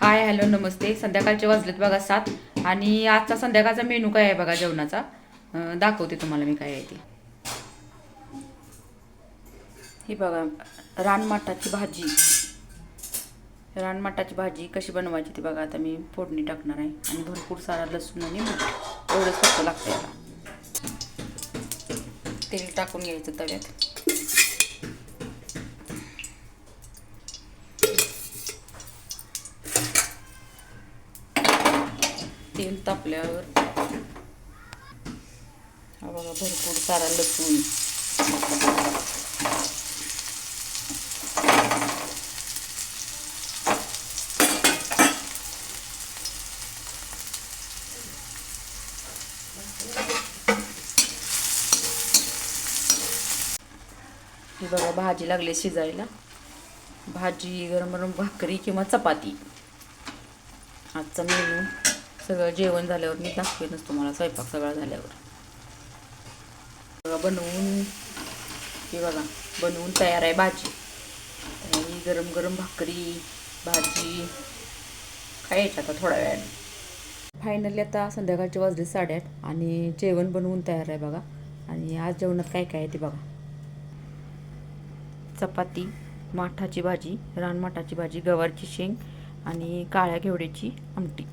Hi hello नमस्ते. संध्याकाळचे वाजलेत बघा सात. आणि आजचा संध्याकाळचा मेनू काय आहे बघा जेवणाचा? दाखवते तुम्हाला मी काय आहे ते. ही बघा रानमाटाची भाजी. रानमाटाची भाजी कशी बनवायची ती बघा आता मी फोडणी टाकणार आहे. आणि भरपूर सारा लसूण आणि एवढंच फक्त लागतं याला तेल टाकून घ्यायचं तव्यात. तेल तापल्यावर. हा बघा भरपूर सारा लसूण. ही बघा भाजी लागली शिजायला. भाजी गरम गरम भाकरी किंवा चपाती. आजचा मेनू सगळं जेवण झाल्यावर मी दाखवेनच तुम्हाला स्वयंपाक सगळा झाल्यावर. सगळं बनवून हे बघा बनवून तयार आहे भाजी. आणि गरम गरम भाकरी भाजी. खायचं आता थोड्या वेळाने. फायनली आता संध्याकाळचे वाजले साडेआठ आणि जेवण बनवून तयार आहे बघा. आणि आज जेवणात काय काय आहे ते बघा. चपाती माठाची भाजी रानमाठाची भाजी गवारची शेंग आणि काळ्या घेवड्याची आमटी.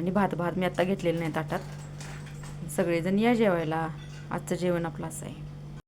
आणि भात भात मी आत्ता घेतलेलं नाही ताटात सगळेजण या जेवायला. आजचं जेवण आपलं असं आहे.